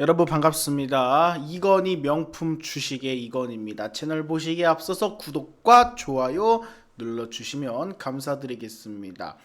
여러분 반갑습니다. 이건희 명품 주식의 이건입니다. 채널 보시기에 앞서서 구독과 좋아요 눌러주시면 감사드리겠습니다.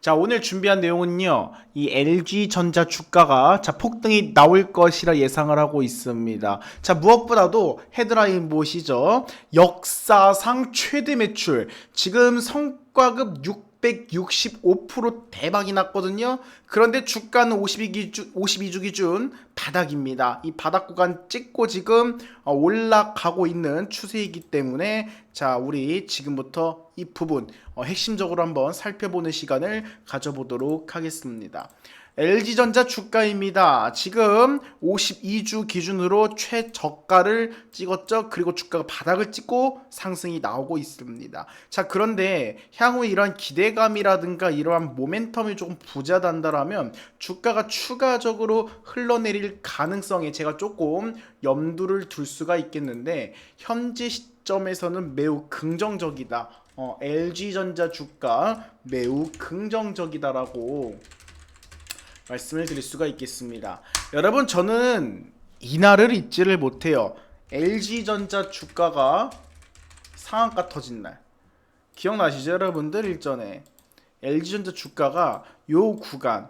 자, 오늘 준비한 내용은요, 이 LG전자 주가가 자, 폭등이 나올 것이라 예상을 하고 있습니다. 자, 무엇보다도 헤드라인 보시죠. 역사상 최대 매출. 지금 성과급 665% 대박이 났거든요. 그런데 주가는 52 기준, 52주 기준 바닥입니다. 이 바닥 구간 찍고 지금 어, 올라가고 있는 추세이기 때문에 자, 우리 지금부터 이 부분 어, 핵심적으로 한번 살펴보는 시간을 가져보도록 하겠습니다. LG전자 주가입니다. 지금 52주 기준으로 최저가를 찍었죠. 그리고 주가가 바닥을 찍고 상승이 나오고 있습니다. 자, 그런데 향후 이런 기대감이라든가 이러한 모멘텀이 조금 부자단다라면 주가가 추가적으로 흘러내릴 가능성에 제가 조금 염두를 둘 수가 있겠는데 현재 시 점에서는 매우 긍정적이다. 어, LG전자 주가 매우 긍정적이다라고 말씀을 드릴 수가 있겠습니다. 여러분 저는 이날을 잊지를 못해요. LG전자 주가가 상한가 터진 날 기억나시죠 여러분들 일전에 LG전자 주가가 요 구간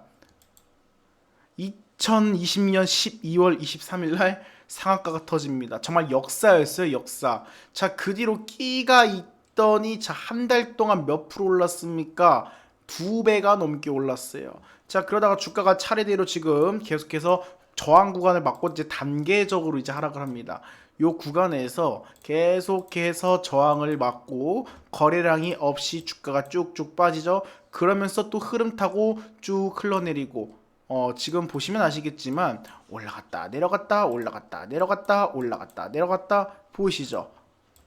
2020년 12월 23일 날 상한가가 터집니다. 정말 역사였어요 역사. 자 그 뒤로 끼가 있더니 자 한 달 동안 몇 프로 올랐습니까? 두 배가 넘게 올랐어요. 자 그러다가 주가가 차례대로 지금 계속해서 저항 구간을 맞고 이제 단계적으로 이제 하락을 합니다. 요 구간에서 계속해서 저항을 맞고 거래량이 없이 주가가 쭉쭉 빠지죠. 그러면서 또 흐름 타고 쭉 흘러내리고 어 지금 보시면 아시겠지만 올라갔다 내려갔다 올라갔다 내려갔다 올라갔다 내려갔다 보이시죠?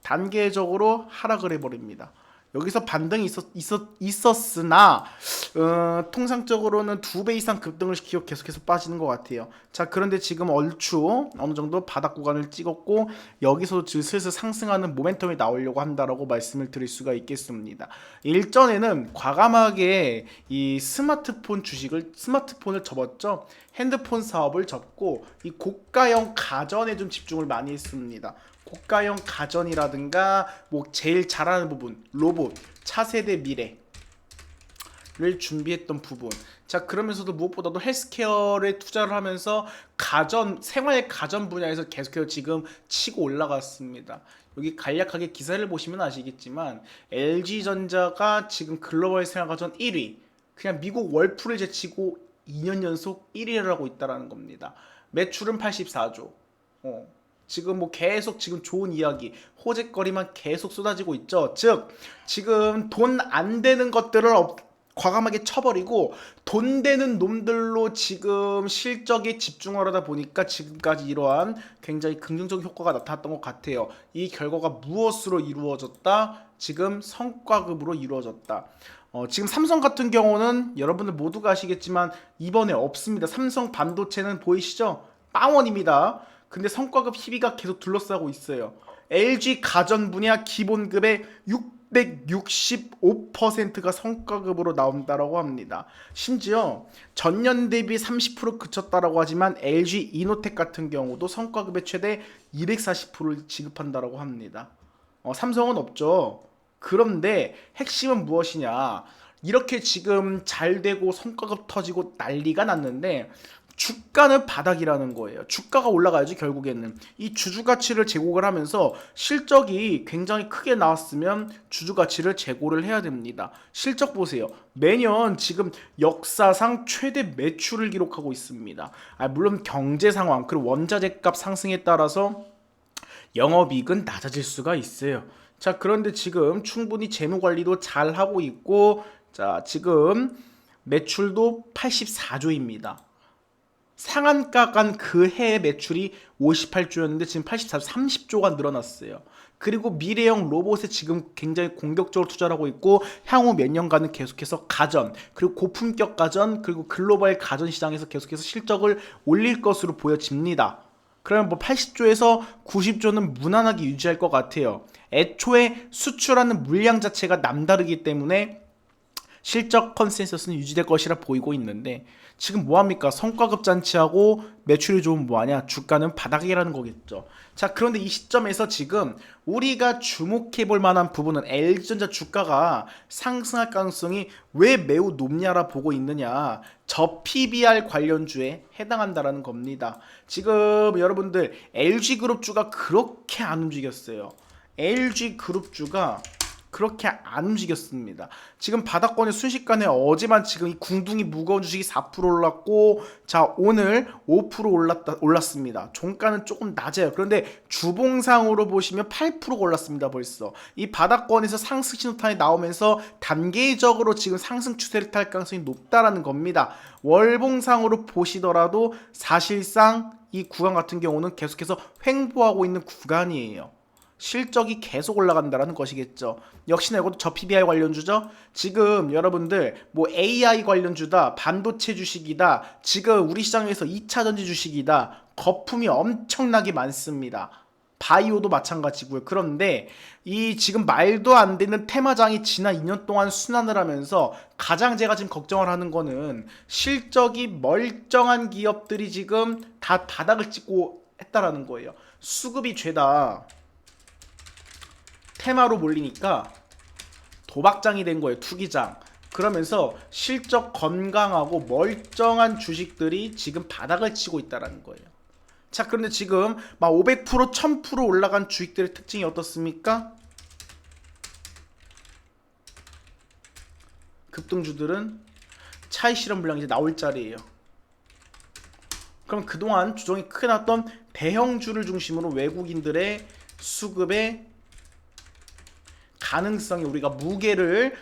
단계적으로 하락을 해버립니다. 여기서 반등이 있었, 있었, 있었으나 어, 통상적으로는 두 배 이상 급등을 시키고 계속해서 빠지는 것 같아요. 자 그런데 지금 얼추 어느 정도 바닥 구간을 찍었고 여기서 슬슬 상승하는 모멘텀이 나오려고 한다라고 말씀을 드릴 수가 있겠습니다. 일전에는 과감하게 이 스마트폰 주식을 스마트폰을 접었죠. 핸드폰 사업을 접고 이 고가형 가전에 좀 집중을 많이 했습니다. 고가형 가전이라든가 뭐 제일 잘하는 부분 로봇 차세대 미래 를 준비했던 부분. 자 그러면서도 무엇보다도 헬스케어에 투자를 하면서 가전 생활 가전 분야에서 계속해서 지금 치고 올라갔습니다. 여기 간략하게 기사를 보시면 아시겠지만 LG전자가 지금 글로벌 생활 가전 1위 그냥 미국 월풀을 제치고 2년 연속 1위를 하고 있다라는 겁니다. 매출은 84조. 어. 지금 뭐 계속 지금 좋은 이야기, 호재거리만 계속 쏟아지고 있죠. 즉, 지금 돈 안 되는 것들을 업- 과감하게 쳐버리고 돈 되는 놈들로 지금 실적에 집중하려다 보니까 지금까지 이러한 굉장히 긍정적 효과가 나타났던 것 같아요. 이 결과가 무엇으로 이루어졌다? 지금 성과급으로 이루어졌다. 어, 지금 삼성 같은 경우는 여러분들 모두가 아시겠지만 이번에 없습니다. 삼성 반도체는 보이시죠? 빵원입니다. 근데 성과급 희비가 계속 둘러싸고 있어요. LG 가전 분야 기본급의 665%가 성과급으로 나온다라고 합니다. 심지어 전년 대비 30% 그쳤다라고 하지만 LG 이노텍 같은 경우도 성과급의 최대 240%를 지급한다라고 합니다. 어, 삼성은 없죠. 그런데 핵심은 무엇이냐? 이렇게 지금 잘 되고 성과급 터지고 난리가 났는데 주가는 바닥이라는 거예요. 주가가 올라가야지 결국에는 이 주주 가치를 제고를 하면서 실적이 굉장히 크게 나왔으면 주주 가치를 제고를 해야 됩니다. 실적 보세요. 매년 지금 역사상 최대 매출을 기록하고 있습니다. 아, 물론 경제 상황 그리고 원자재 값 상승에 따라서 영업이익은 낮아질 수가 있어요. 자, 그런데 지금 충분히 재무 관리도 잘 하고 있고 자, 지금 매출도 84조입니다. 상한가 간 그 해의 매출이 58조였는데 지금 84, 30조가 늘어났어요. 그리고 미래형 로봇에 지금 굉장히 공격적으로 투자를 하고 있고 향후 몇 년간은 계속해서 가전 그리고 고품격 가전 그리고 글로벌 가전 시장에서 계속해서 실적을 올릴 것으로 보여집니다. 그러면 뭐 80조에서 90조는 무난하게 유지할 것 같아요. 애초에 수출하는 물량 자체가 남다르기 때문에 실적 컨센서스는 유지될 것이라 보이고 있는데 지금 뭐합니까? 성과급 잔치하고 매출이 좋으면 뭐하냐? 주가는 바닥이라는 거겠죠. 자 그런데 이 시점에서 지금 우리가 주목해 볼 만한 부분은 LG전자 주가가 상승할 가능성이 왜 매우 높냐라 보고 있느냐 저 PBR 관련주에 해당한다라는 겁니다. 지금 여러분들 LG그룹주가 그렇게 안 움직였어요. LG그룹주가 그렇게 안 움직였습니다. 지금 바닥권에 순식간에 어제만 지금 이 궁둥이 무거운 주식이 4% 올랐고 자 오늘 5% 올랐다 올랐습니다. 종가는 조금 낮아요. 그런데 주봉상으로 보시면 8% 올랐습니다. 벌써 이 바닥권에서 상승 신호탄이 나오면서 단계적으로 지금 상승 추세를 탈 가능성이 높다라는 겁니다. 월봉상으로 보시더라도 사실상 이 구간 같은 경우는 계속해서 횡보하고 있는 구간이에요. 실적이 계속 올라간다라는 것이겠죠. 역시나 이것도 저 PBR 관련주죠. 지금 여러분들 뭐 AI 관련주다, 반도체 주식이다, 지금 우리 시장에서 2차 전지 주식이다, 거품이 엄청나게 많습니다. 바이오도 마찬가지고요. 그런데 이 지금 말도 안 되는 테마장이 지난 2년 동안 순환을 하면서 가장 제가 지금 걱정을 하는 거는 실적이 멀쩡한 기업들이 지금 다 바닥을 찍고 했다라는 거예요. 수급이 죄다. 테마로 몰리니까 도박장이 된 거예요. 투기장. 그러면서 실적 건강하고 멀쩡한 주식들이 지금 바닥을 치고 있다라는 거예요. 자, 그런데 지금 막 500%, 1000% 올라간 주식들의 특징이 어떻습니까? 급등주들은 차이 실험 물량 이제 나올 자리예요. 그럼 그동안 주종이 크게 났던 대형주를 중심으로 외국인들의 수급에 가능성이 우리가 무게를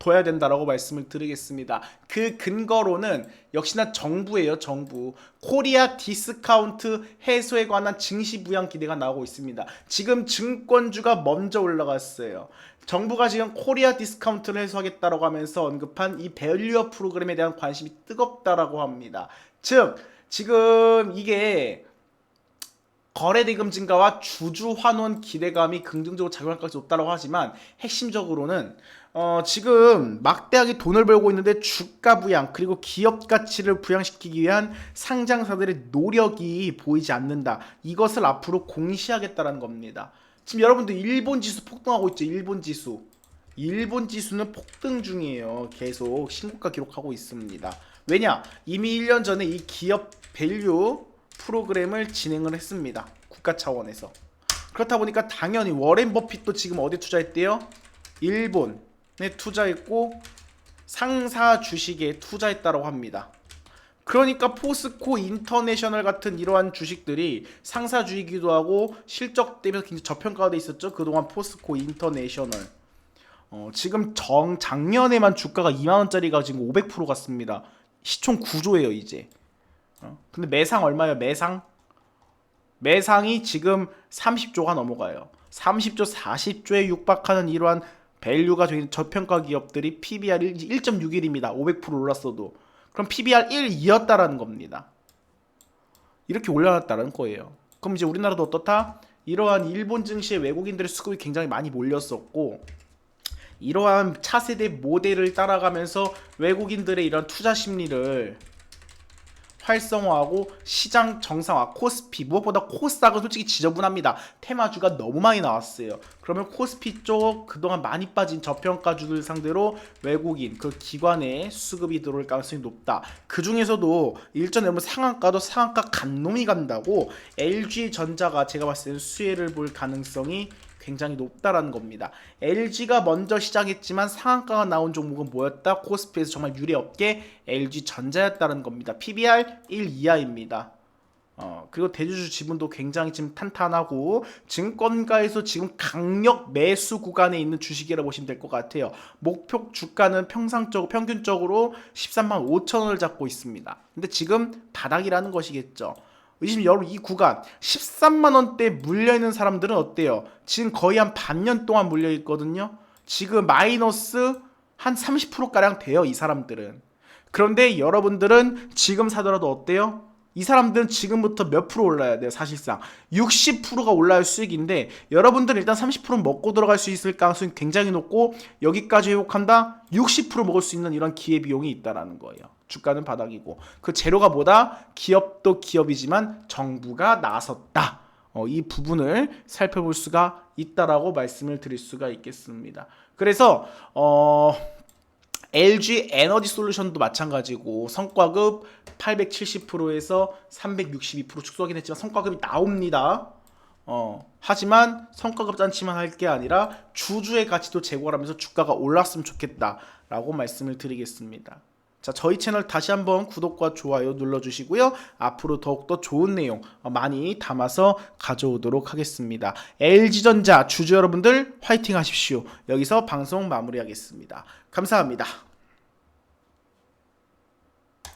둬야 된다라고 말씀을 드리겠습니다. 그 근거로는 역시나 정부예요, 정부. 코리아 디스카운트 해소에 관한 증시 부양 기대가 나오고 있습니다. 지금 증권주가 먼저 올라갔어요. 정부가 지금 코리아 디스카운트를 해소하겠다라고 하면서 언급한 이 밸류어 프로그램에 대한 관심이 뜨겁다라고 합니다. 즉, 지금 이게 거래 대금 증가와 주주 환원 기대감이 긍정적으로 작용할 가능성이 높다고 하지만 핵심적으로는 어, 지금 막대하게 돈을 벌고 있는데 주가 부양 그리고 기업 가치를 부양시키기 위한 상장사들의 노력이 보이지 않는다. 이것을 앞으로 공시하겠다는 겁니다. 지금 여러분들 일본 지수 폭등하고 있죠. 일본 지수. 일본 지수는 폭등 중이에요. 계속 신고가 기록하고 있습니다. 왜냐? 이미 1년 전에 이 기업 밸류 프로그램을 진행을 했습니다. 국가 차원에서. 그렇다 보니까 당연히 워렌 버핏도 지금 어디 투자했대요? 일본에 투자했고 상사 주식에 투자했다고 합니다. 그러니까 포스코 인터내셔널 같은 이러한 주식들이 상사 주이기도 하고 실적 대비해서 굉장히 저평가가 돼 있었죠. 그동안 포스코 인터내셔널. 어, 지금 정 작년에만 주가가 2만 원짜리가 지금 500% 갔습니다. 시총 9조예요, 이제. 어? 근데 매상 얼마예요? 매상? 매상이 지금 30조가 넘어가요. 30조, 40조에 육박하는 이러한 밸류가 되는 저평가 기업들이 PBR 1.61입니다. 500% 올랐어도. 그럼 PBR 1이었다라는 겁니다. 이렇게 올려놨다는 거예요. 그럼 이제 우리나라도 어떻다? 이러한 일본 증시에 외국인들의 수급이 굉장히 많이 몰렸었고 이러한 차세대 모델을 따라가면서 외국인들의 이런 투자 심리를 활성화하고 시장 정상화, 코스피 무엇보다 코스닥은 솔직히 지저분합니다. 테마주가 너무 많이 나왔어요. 그러면 코스피 쪽 그동안 많이 빠진 저평가주들 상대로 외국인 그 기관의 수급이 들어올 가능성이 높다. 그 중에서도 일전에 뭐 상한가도 상한가 간놈이 간다고 LG 전자가 제가 봤을 때는 수혜를 볼 가능성이 굉장히 높다라는 겁니다. LG가 먼저 시작했지만 상한가가 나온 종목은 뭐였다? 코스피에서 정말 유례 없게 LG 전자였다는 겁니다. PBR 1 이하입니다. 어, 그리고 대주주 지분도 굉장히 지금 탄탄하고 증권가에서 지금 강력 매수 구간에 있는 주식이라고 보시면 될 것 같아요. 목표 주가는 평상적 평균적으로 13만 5천 원을 잡고 있습니다. 근데 지금 바닥이라는 것이겠죠. 지금 여러분 이 구간 13만 원대 물려 있는 사람들은 어때요? 지금 거의 한 반년 동안 물려 있거든요. 지금 마이너스 한 30% 가량 돼요, 이 사람들은. 그런데 여러분들은 지금 사더라도 어때요? 이 사람들은 지금부터 몇 프로 올라야 돼요, 사실상. 60%가 올라야 수익인데, 여러분들은 일단 30% 먹고 들어갈 수 있을 가능성이 굉장히 높고, 여기까지 회복한다? 60% 먹을 수 있는 이런 기회비용이 있다라는 거예요. 주가는 바닥이고. 그 재료가 뭐다? 기업도 기업이지만 정부가 나섰다. 어, 이 부분을 살펴볼 수가 있다라고 말씀을 드릴 수가 있겠습니다. 그래서, 어, LG 에너지 솔루션도 마찬가지고 성과급 870%에서 362% 축소하긴 했지만 성과급이 나옵니다. 어, 하지만 성과급 잔치만 할 게 아니라 주주의 가치도 제고하면서 주가가 올랐으면 좋겠다라고 말씀을 드리겠습니다. 자, 저희 채널 다시 한번 구독과 좋아요 눌러주시고요. 앞으로 더욱더 좋은 내용 많이 담아서 가져오도록 하겠습니다. LG전자 주주 여러분들 화이팅 하십시오. 여기서 방송 마무리하겠습니다. 감사합니다.